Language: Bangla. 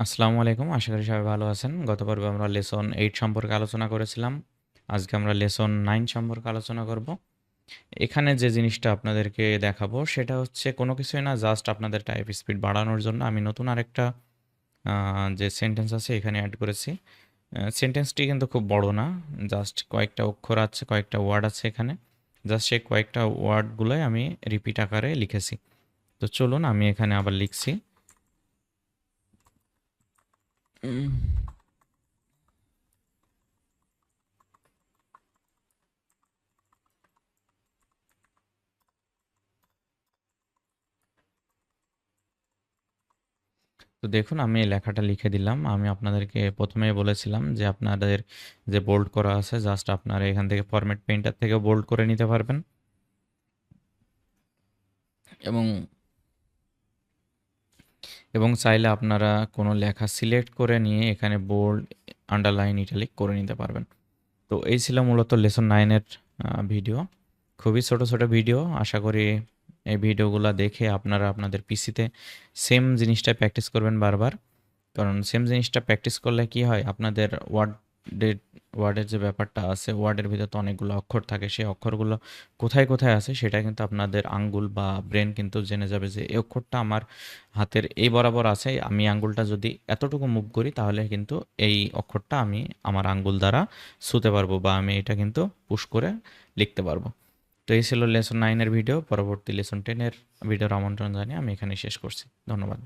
আসসালামু আলাইকুম। আশা করি সবাই ভালো আছেন। গত পর্বে আমরা লেসন এইট সম্পর্কে আলোচনা করেছিলাম। আজকে আমরা লেসন নাইন সম্পর্কে আলোচনা করব। এখানে যে জিনিসটা আপনাদেরকে দেখাবো, সেটা হচ্ছে কোনো কিছুই না জাস্ট আপনাদের টাইপ স্পিড বাড়ানোর জন্য আমি নতুন আরেকটা যে সেন্টেন্স আছে এখানে অ্যাড করেছি। সেন্টেন্সটি কিন্তু খুব বড় না জাস্ট কয়েকটা অক্ষর আছে, কয়েকটা ওয়ার্ড আছে এখানে। জাস্ট সেই কয়েকটা ওয়ার্ডগুলোই আমি রিপিট আকারে লিখেছি। তো চলুন আমি এখানে আবার লিখছি। তো দেখুন, আমি লেখাটা লিখে দিলাম। আমি আপনাদেরকে প্রথমেই বলেছিলাম যে আপনাদের যে বোল্ড করা আছে জাস্ট আপনারা এখান থেকে ফরম্যাট পেইন্টার থেকে বোল্ড করে নিতে পারবেন। এবং এবং চাইলে আপনারা কোনো লেখা সিলেক্ট করে নিয়ে এখানে বোল্ড আন্ডারলাইন ইটালিক করে নিতে পারবেন। তো এই ছিল মূলত লেসন নাইনের ভিডিও খুবই ছোট ছোট ভিডিও আশা করি এই ভিডিওগুলো দেখে আপনারা আপনাদের পিসিতে সেম জিনিসটা প্র্যাকটিস করবেন বারবার। কারণ সেম জিনিসটা প্র্যাকটিস করলে কি হয়? আপনাদের ওয়ার্ডের ওয়ার্ডের যে ব্যাপারটা আছে, ওয়ার্ডের ভিতরে তো অনেকগুলো অক্ষর থাকে, সেই অক্ষরগুলো কোথায় কোথায় আছে সেটা কিন্তু আপনাদের আঙ্গুল বা ব্রেন কিন্তু জেনে যাবে যে এই অক্ষরটা আমার হাতের এই বরাবর আছে, আমি আঙ্গুলটা যদি এতটুকু মুভ করি তাহলে কিন্তু এই অক্ষরটা আমি আমার আঙ্গুল দ্বারা ছুতে পারব বা আমি এটা কিন্তু পুশ করে লিখতে পারব। তো এই ছিল লেসন নাইনের ভিডিও পরবর্তী লেসন টেনের ভিডিওর আমন্ত্রণ জানিয়ে আমি এখানে শেষ করছি। ধন্যবাদ।